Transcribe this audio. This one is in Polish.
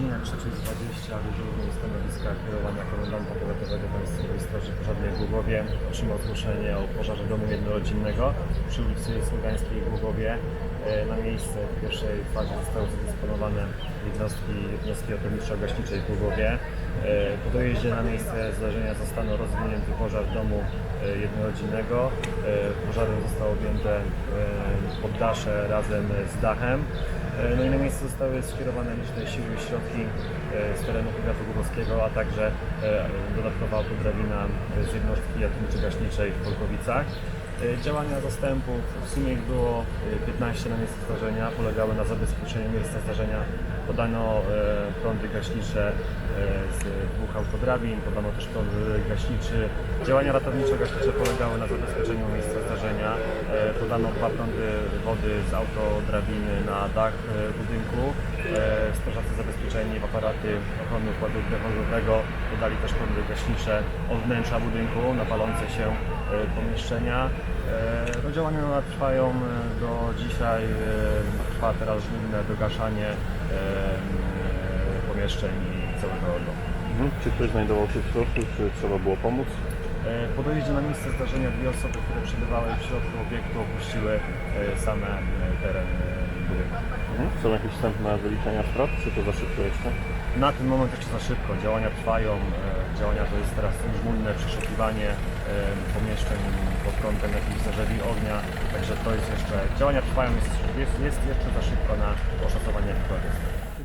godzinie 3.20 dyżurny stanowiska kierowania komendanta powiatowego Państwowej Straży Pożarnej w Głogowie otrzymał zgłoszenie o pożarze domu jednorodzinnego przy ulicy Sługańskiej w Głogowie. E, Na miejsce w pierwszej fazie zostały zadysponowane jednostki, jednostki ratowniczo-gaśniczej w Głogowie. E, Po dojeździe na miejsce zdarzenia zostaną rozwinięty pożar domu e, jednorodzinnego. Pożarem zostało objęte poddasze razem z dachem. No i na miejsce zostały skierowane liczne siły i środki e, z terenu powiatu głogowskiego, a także e, dodatkowa autodrabina z jednostki ratowniczo-gaśniczej w Polkowicach. E, Działania zastępów, w sumie ich było e, 15 na miejscu zdarzenia, polegały na zabezpieczeniu miejsca zdarzenia. Podano e, prądy gaśnicze e, z dwóch autodrabin, podano też prąd gaśniczy. Działania ratowniczo-gaśnicze polegały na zabezpieczeniu miejsca zdarzenia. E, Podano dwa prądy wody z autodrabiny na dach e, budynku. Zabezpieczeni w aparaty ochrony układu drewowego podali też prądy gaśnicze od wnętrza budynku na palące się e, pomieszczenia. E, No, działania trwają e, do dzisiaj. Trwa teraz żmudne dogaszanie pomieszczeń i całego domu. Mhm. Czy ktoś znajdował się w środku, czy trzeba było pomóc? Po dojeździe na miejsce zdarzenia dwie osoby, które przebywały w środku obiektu opuściły same teren. Mhm. Są jakieś wstępne wyliczenia strat, czy to za szybko jeszcze? Na ten moment jeszcze za szybko. Działania trwają. e, Działania to jest teraz żmudne przeszukiwanie e, pomieszczeń pod kątem jakichś zarzeli ognia. Także to jest jeszcze. Działania trwają, jest, jest, jest jeszcze za szybko na oszacowanie jakichkolwiek. strat.